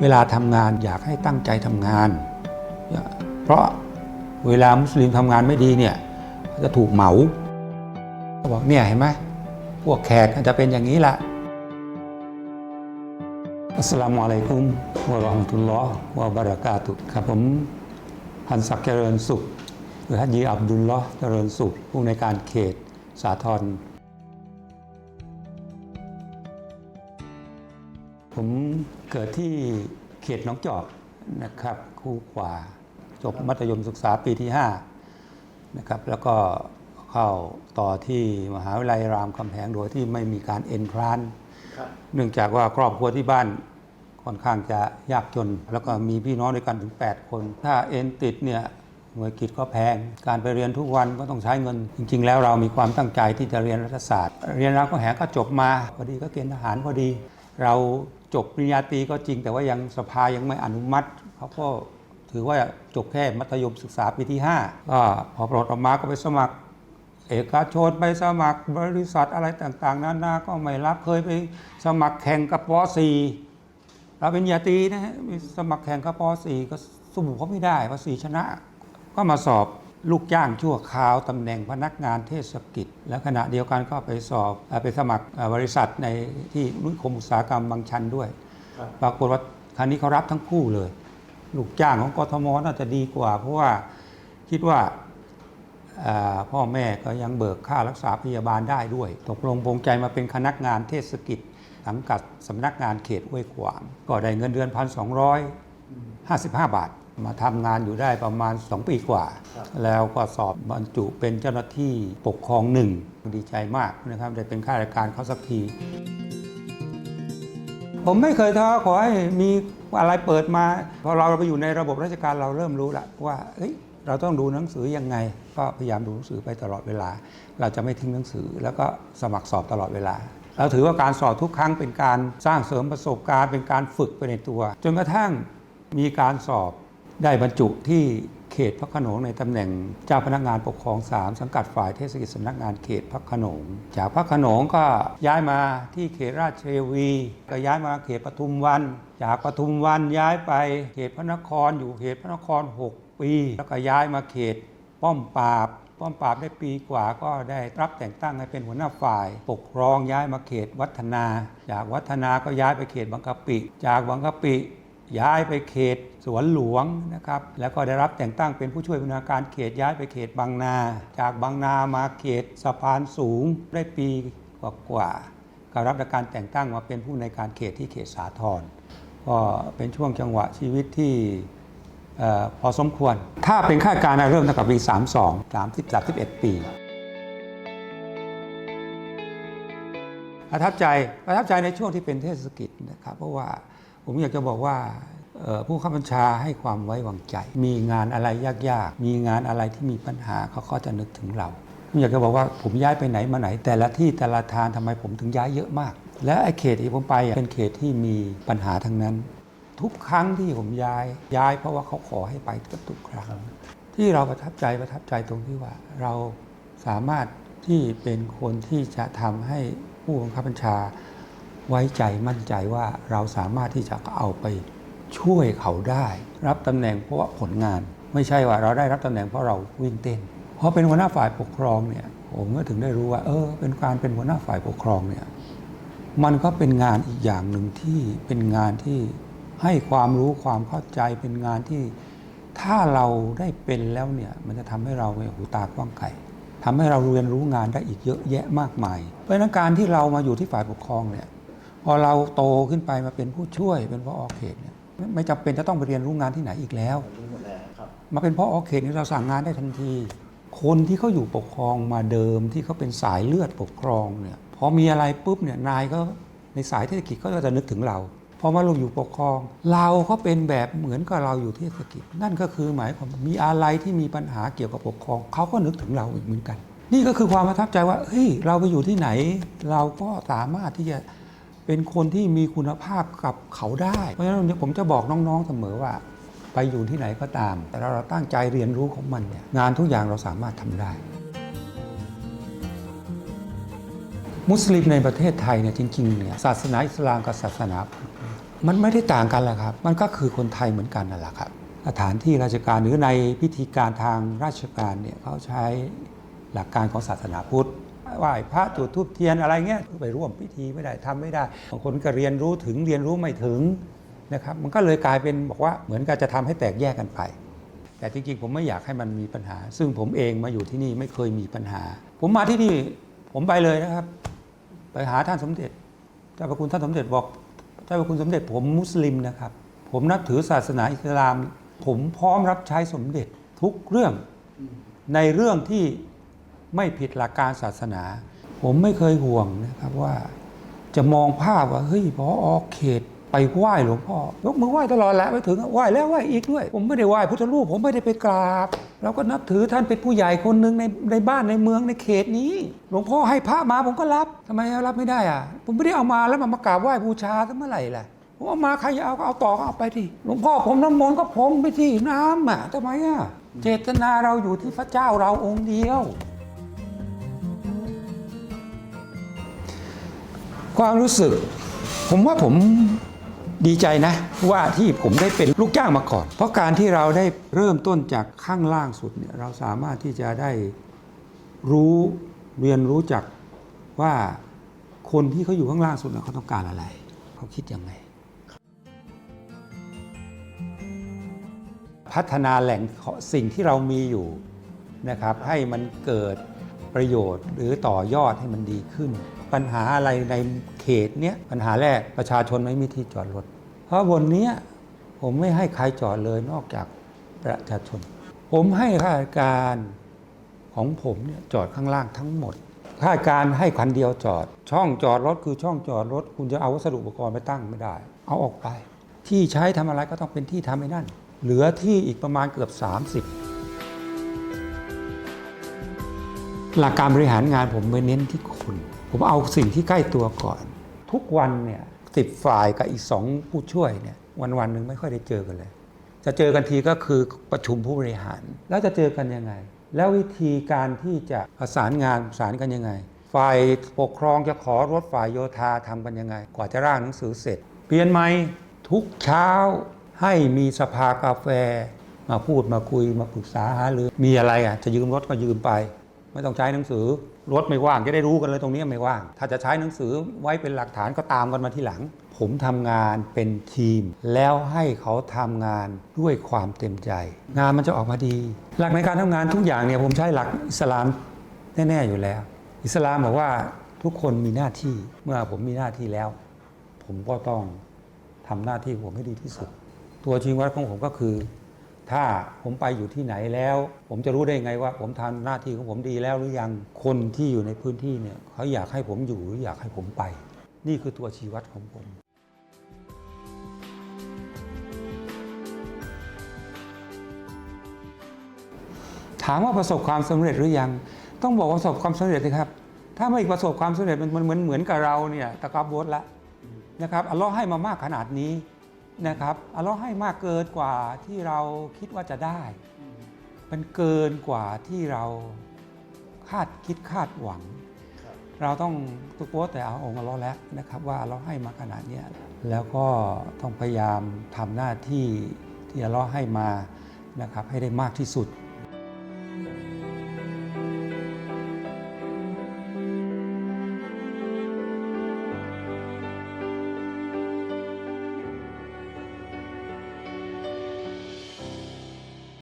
เวลาทำงานอยากให้ตั้งใจทำงาน เพราะเวลามุสลิมทำงานไม่ดีเนี่ยจะถูกเหมาเขาบอกเนี่ยเห็นไหมพวกแขกจะเป็นอย่างนี้ละอัสลามุอะลัยกุมวะราะห์มะตุลลอฮ์วะบะเราะกาตุครับผมพันศักดิ์เจริญสุข หรือฮัจยีอับดุลลอฮ์เจริญสุขผู้ในการเขตสาทร ผมเกิดที่เขตหน้องจอกนะครับ คู่ขวาจบมัธยมศึกษาปีที่ 5 นะครับ แล้วก็เข้าต่อที่มหาวิทยาลัยรามคำแหงโดยที่ไม่มีการเอ็นทรานครับเนื่องจากว่าครอบครัวที่บ้านค่อนข้างจะยากจน แล้วก็มีพี่น้องด้วยกันถึง 8 คน ถ้าเอ็นติดเนี่ยหน่วยกิจก็แพง การไปเรียนทุกวันก็ต้องใช้เงิน จริง ๆ แล้วเรามีความตั้งใจที่จะเรียนรัฐศาสตร์ เรียนรามคำแหงก็จบมาพอดีก็เกณฑ์ทหารพอดี เรา จบปริญญาตรีก็จริง แต่ว่ายังสภายังไม่อนุมัติเขาก็ถือว่าจบแค่มัธยมศึกษาปีที่5ก็พอปลดออกมาก็ไปสมัคร เอกชนไปสมัครบริษัทอะไรต่างๆนานาก็ไม่รับเคยไปสมัครแข่งกับป .4 เราเป็นญาตรีนะฮะสมัครแข่งกับป .4 ก็สู้เขาไม่ได้ป .4 ชนะ ก็มาสอบ ลูกจ้างชั่วคราวตำแหน่งพนักงานเทศกิจ แล้วขณะเดียวกันก็ไปสอบเอ่อไปสมัครเอ่อบริษัทในที่นิคมอุตสาหกรรมบางชันด้วยครับปรากฏว่าครั้นี้เขารับทั้งคู่เลย ลูกจ้างของกทมน่าจะดีกว่า เพราะว่าคิดว่าอ่าพ่อแม่ก็ยังเบิกค่ารักษาพยาบาลได้ด้วย ตกลงปรงใจมาเป็นคณะงานเทศกิจสังกัดสำนักงานเขตห้วยขวาง ก็ได้เงินเดือน 1,255 บาท มาทำงานอยู่ได้ประมาณ 2 ปีกว่าครับแล้วก็สอบบรรจุเป็นเจ้าหน้าที่ปกครองหนึ่งดีใจมากนะครับได้เป็นข้าราชการเขาสักที ผมไม่เคยท้อขอให้มีอะไรเปิดมาพอเราไปอยู่ในระบบราชการเราเริ่มรู้แล้วว่าเอ้ยเราต้องดูหนังสือยังไง ก็พยายามดูหนังสือไปตลอดเวลา เราจะไม่ทิ้งหนังสือ แล้วก็สมัครสอบตลอดเวลา เราถือว่าการสอบทุกครั้งเป็นการสร้างเสริมประสบการณ์เป็นการฝึกไปในตัว จนกระทั่งมีการสอบ ได้บรรจุที่เขตพระขนงในตำแหน่งเจ้าพนักงานปกครอง 3 สังกัดฝ่ายเทศกิจสำนักงานเขตพระขนง จากพระขนงก็ย้ายมาที่เขตราชเทวี ก็ย้ายมาเขตปทุมวัน จากปทุมวันย้ายไปเขตพระนครอยู่เขตพระนคร 6 ปี แล้วก็ย้ายมาเขตป้อมปราบป้อมปราบได้ปีกว่าก็ได้รับแต่งตั้งให้เป็นหัวหน้าฝ่าย ปกครองย้ายมาเขตวัฒนา จากวัฒนาก็ย้ายไปเขตบางกะปิ จากบางกะปิ ย้ายไปเขตสวนหลวงนะครับแล้วก็ได้รับแต่งตั้งเป็นผู้ช่วยผู้ว่าการเขตย้ายไปเขตบางนา จากบางนามาเขตสะพานสูงได้ปีกว่าๆก็รับการแต่งตั้งมาเป็นผู้ในการเขตที่เขตสาทรก็เป็นช่วงจังหวะชีวิตที่ออพอสมควร ถ้าเป็นข้าราชการเริ่มตั้งแต่ปี 32 30 31 ปีประทับใจประทับใจในช่วงที่เป็นเทศกิจนะครับ เพราะว่า ผมอยากจะบอกว่าผู้ข้าบัญชาให้ความไว้วางใจ มีงานอะไรยากๆ มีงานอะไรที่มีปัญหาเขาก็จะนึกถึงเรา ผมอยากจะบอกว่าผมย้ายไปไหนมาไหน แต่ละที่แต่ละทางทำไมผมถึงย้ายเยอะมาก และไอ้เขตที่ผมไปเป็นเขตที่มีปัญหาทั้งนั้น ทุกครั้งที่ผมย้ายย้ายเพราะว่าเขาขอให้ไปทุกครั้ง ที่เราประทับใจประทับใจตรงที่ว่า เราสามารถที่เป็นคนที่จะทำให้ผู้บังคับบัญชา ไว้ใจมั่นใจว่าเราสามารถที่จะเอาไปช่วยเขาได้ รับตำแหน่งเพราะว่าผลงาน ไม่ใช่ว่าเราได้รับตำแหน่งเพราะเราวิ่งเต้นเพราะเป็นหัวหน้าฝ่ายปกครองเนี่ยผมก็ถึงได้รู้ว่า เออ เป็นการเป็นหัวหน้าฝ่ายปกครองเนี่ยมันก็เป็นงานอีกอย่างหนึ่งที่เป็นงานที่ให้ความรู้ความเข้าใจเป็นงานที่ถ้าเราได้เป็นแล้วเนี่ยมันจะทำให้เราหูตากว้างไกลทำให้เราเรียนรู้งานได้อีกเยอะแยะมากมาย เพราะฉะนั้นการที่เรามาอยู่ที่ฝ่ายปกครองเนี่ย พอเราโตขึ้นไปมาเป็นผู้ช่วยเป็นพอเขตเนี่ยไม่ไม่จำเป็นจะต้องไปเรียนรู้งานที่ไหนอีกแล้วรู้หมดแล้วครับมาเป็นพ่อเขตนี่เราสั่งงานได้ทันที คนที่เขาอยู่ปกครองมาเดิมที่เขาเป็นสายเลือดปกครองเนี่ยพอมีอะไรปุ๊บเนี่ยนายก็ในสายเทศกิจก็จะนึกถึงเราพอมาลงอยู่ปกครอง เราก็เป็นแบบเหมือนกับเราอยู่เทศกิจ นั่นก็คือหมายความว่ามีอะไรที่มีปัญหาเกี่ยวกับปกครองเขาก็นึกถึงเราอีกเหมือนกัน นี่ก็คือความประทับใจว่าเฮ้ยเราไปอยู่ที่ไหน เราก็สามารถที่จะ เป็นคนที่มีคุณภาพกับเขาได้ เพราะฉะนั้นผมจะบอกน้องๆเสมอว่า ไปอยู่ที่ไหนก็ตาม แต่เราตั้งใจเรียนรู้ของมันเนี่ยงานทุกอย่างเราสามารถทำได้ มุสลิมในประเทศไทยเนี่ยจริงๆเนี่ยศาสนาอิสลามกับศาสนาพุทธมันไม่ได้ต่างกันแหละครับ มันก็คือคนไทยเหมือนกันนั่นแหละครับสถานที่ราชการหรือในพิธีการทางราชการเนี่ยเขาใช้หลักการของศาสนาพุทธ ไหว้พระจุดธูปเทียนอะไรเงี้ยไปร่วมพิธีไม่ได้ทำไม่ได้บางคนก็เรียนรู้ถึงเรียนรู้ไม่ถึงนะครับมันก็เลยกลายเป็นบอกว่าเหมือนกับจะทำให้แตกแยกกันไป แต่จริงๆ ผมไม่อยากให้มันมีปัญหา ซึ่งผมเองมาอยู่ที่นี่ไม่เคยมีปัญหา ผมมาที่นี่ผมไปเลยนะครับ ไปหาท่านสมเด็จเจ้าพระคุณท่านสมเด็จบอกเจ้าพระคุณสมเด็จผมมุสลิมนะครับ ผมนับถือศาสนาอิสลาม ผมพร้อมรับใช้สมเด็จทุกเรื่องในเรื่องที่ ไม่ผิดหลักการศาสนา ผมไม่เคยห่วงนะครับว่า จะมองภาพว่าเฮ้ยพอออกเขตไปไหว้หลวงพ่อยกมือไหว้ตลอดแหละไปถึงไหว้แล้วไหว้อีกด้วย ผมไม่ได้ไหว้พุทธรูปผมไม่ได้ไปกราบเราก็นับถือท่านเป็นผู้ใหญ่คนหนึ่งในในบ้านในเมืองในเขตนี้ หลวงพ่อให้พระมาผมก็รับทำไมรับไม่ได้อะ ผมไม่ได้เอามาแล้วมามากราบไหว้บูชาตั้งเมื่อไหร่ล่ะผมเอามาใครเอาก็เอาต่อก็เอาไปที่หลวงพ่อผมน้ำมนต์ก็พรมไปที่น้ำอะทำไมอะเจตนาเราอยู่ที่พระเจ้าเราองค์เดียว ความรู้สึก ผมว่าผมดีใจนะ ว่าที่ผมได้เป็นลูกจ้างมาก่อน เพราะการที่เราได้เริ่มต้นจากข้างล่างสุดเนี่ยเราสามารถที่จะได้รู้เรียนรู้จักว่าคนที่เขาอยู่ข้างล่างสุดน่ะเขาต้องการอะไร เขาคิดยังไง พัฒนาแหล่งสิ่งที่เรามีอยู่นะครับ ให้มันเกิดประโยชน์หรือต่อยอดให้มันดีขึ้น ปัญหาอะไรในเขตเนี้ยปัญหาแรกประชาชนไม่มีที่จอดรถ เพราะบนเนี้ยผมไม่ให้ใครจอดเลยนอกจากประชาชน ผมให้ข้าราชการของผมเนี่ยจอดข้างล่างทั้งหมดข้าราชการให้คันเดียวจอด ช่องจอดรถคือช่องจอดรถ คุณจะเอาวัสดุอุปกรณ์ไปตั้งไม่ได้ เอาออกไป ที่ใช้ทำอะไรก็ต้องเป็นที่ทำไอ้นั่น เหลือที่อีกประมาณเกือบ 30หลักการบริหารงานผมไปเน้นที่คน ผมเอาสิ่งที่ใกล้ตัวก่อน ทุกวันเนี่ยสิบฝ่ายกับอีกสองผู้ช่วยเนี่ยวันวันหนึ่งไม่ค่อยได้เจอกันเลย จะเจอกันทีก็คือประชุมผู้บริหาร แล้วจะเจอกันยังไง แล้ววิธีการที่จะประสานงานประสานกันยังไง ฝ่ายปกครองจะขอรถฝ่ายโยธาทำกันยังไง กว่าจะร่างหนังสือเสร็จ เปลี่ยนไหมทุกเช้าให้มีสภากาแฟ มาพูดมาคุยมาปรึกษาหารือมีอะไรอะจะยืมรถก็ยืมไป ไม่ต้องใช้หนังสือ รถไม่ว่างจะได้รู้กันเลยตรงนี้ไม่ว่าง ถ้าจะใช้หนังสือไว้เป็นหลักฐานก็ตามกันมาทีหลัง ผมทำงานเป็นทีม แล้วให้เขาทำงานด้วยความเต็มใจ งานมันจะออกมาดี หลักในการทำงานทุกอย่างเนี่ยผมใช้หลักอิสลามแน่ๆอยู่แล้ว อิสลามบอกว่าทุกคนมีหน้าที่เมื่อผมมีหน้าที่แล้ว ผมก็ต้องทำหน้าที่ผมให้ดีที่สุด ตัวชี้วัดของผมก็คือ ถ้าผมไปอยู่ที่ไหนแล้ว ผมจะรู้ได้ไงว่า ผมทำหน้าที่ของผมดีแล้วหรือยังคนที่อยู่ในพื้นที่เนี่ยเขาอยากให้ผมอยู่หรืออยากให้ผมไป นี่คือตัวชี้วัดของผมถามว่าประสบความสำเร็จหรือยัง ต้องบอกว่าประสบความสำเร็จนะครับ ถ้าไม่ประสบความสำเร็จมันเหมือนเหมือนกับเราเนี่ยตะกรับโบสละนะครับอัลลอฮ์ให้มามากขนาดนี้ นะครับอัลเลอฮ์ให้มากเกินกว่าที่เราคิดว่าจะได้ มันเกินกว่าที่เราคาดคิดคาดหวัง เราต้องตุกโพสแต่เอาองค์อัลเลอฮ์แล้วนะครับว่าเราให้มาขนาดเนี้ยแล้วก็ต้องพยายามทำหน้าที่ที่อัลเลอฮ์ให้มานะครับให้ได้มากที่สุด